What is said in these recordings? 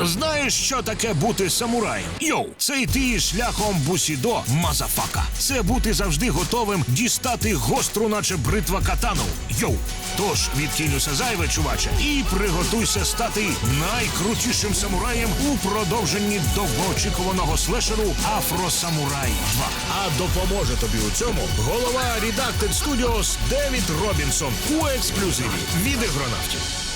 Знаєш, що таке бути самураєм? Йоу, це йти шляхом бусідо мазафака. Це бути завжди готовим дістати гостру, наче бритва катану. Йоу. Тож відкинуся зайве, чуваче, і приготуйся стати найкрутішим самураєм у продовженні довгоочікуваного слешеру Афросамурай 2. А допоможе тобі у цьому голова Redacted Studios Девід Робінсон у ексклюзиві від ігронавтів.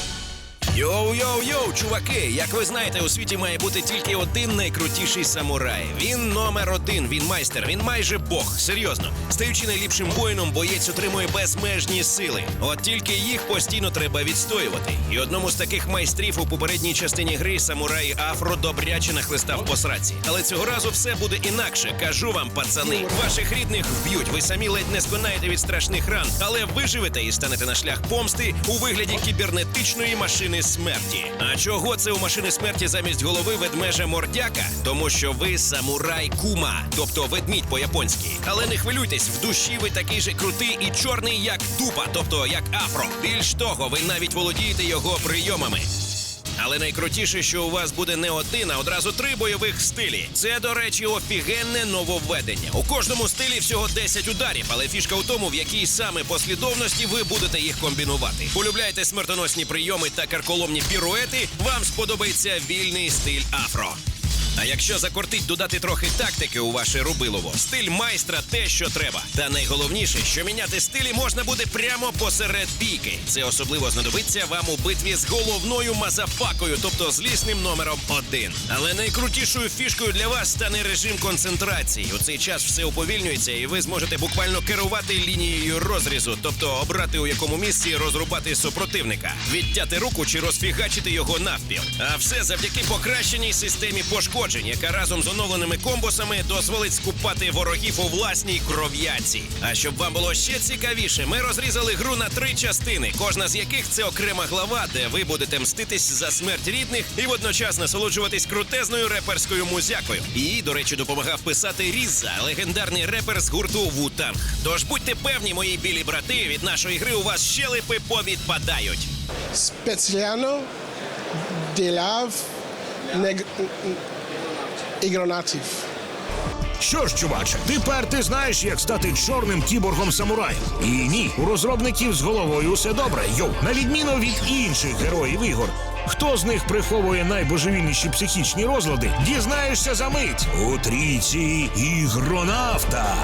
Йоу-йоу-йоу, чуваки! Як ви знаєте, у світі має бути тільки один найкрутіший самурай. Він номер один, він майстер, він майже бог. Серйозно, стаючи найліпшим воїном, боєць отримує безмежні сили. От тільки їх постійно треба відстоювати. І одному з таких майстрів у попередній частині гри самурай Афро добряче нахлистав по сраці. Але цього разу все буде інакше. Кажу вам, пацани, ваших рідних вб'ють. Ви самі ледь не сконаєте від страшних ран, але виживете і станете на шлях помсти у вигляді кібернетичної машини смерті. А чого це у машини смерті замість голови ведмежа мордяка? Тому що ви самурай кума, тобто ведмідь по-японськи. Але не хвилюйтесь, в душі ви такий же крутий і чорний, як дупа, тобто як афро. Більш того, ви навіть володієте його прийомами. Але найкрутіше, що у вас буде не один, а одразу три бойових стилі. Це, до речі, офігенне нововведення. У кожному стилі всього 10 ударів, але фішка у тому, в якій саме послідовності ви будете їх комбінувати. Полюбляйте смертоносні прийоми та карколомні піруети, вам сподобається вільний стиль афро. А якщо закортить додати трохи тактики у ваше рубилово, стиль майстра те, що треба. Та найголовніше, що міняти стилі можна буде прямо посеред бійки. Це особливо знадобиться вам у битві з головною мазафакою, тобто злісним номером один. Але найкрутішою фішкою для вас стане режим концентрації. У цей час все уповільнюється, і ви зможете буквально керувати лінією розрізу, тобто обрати у якому місці розрубати супротивника, відтяти руку чи розфігачити його навпіл. А все завдяки покращеній системі пошкоджень, яка разом з оновленими комбосами дозволить скупати ворогів у власній кров'яці. А щоб вам було ще цікавіше, ми розрізали гру на три частини, кожна з яких це окрема глава, де ви будете мститись за смерть рідних і водночас насолоджуватись крутезною реперською музякою. Її, до речі, допомагав писати Різа, легендарний репер з гурту Вутанг. Тож будьте певні, мої білі брати, від нашої гри у вас щелепи повідпадають. Speziano delav neg- ігронатів. Що ж, чуваче, тепер ти знаєш, як стати чорним кіборгом самураєм. І ні, у розробників з головою усе добре. Йоу, на відміну від інших героїв ігор. Хто з них приховує найбожевільніші психічні розлади, дізнаєшся за мить у трійці ігронавта.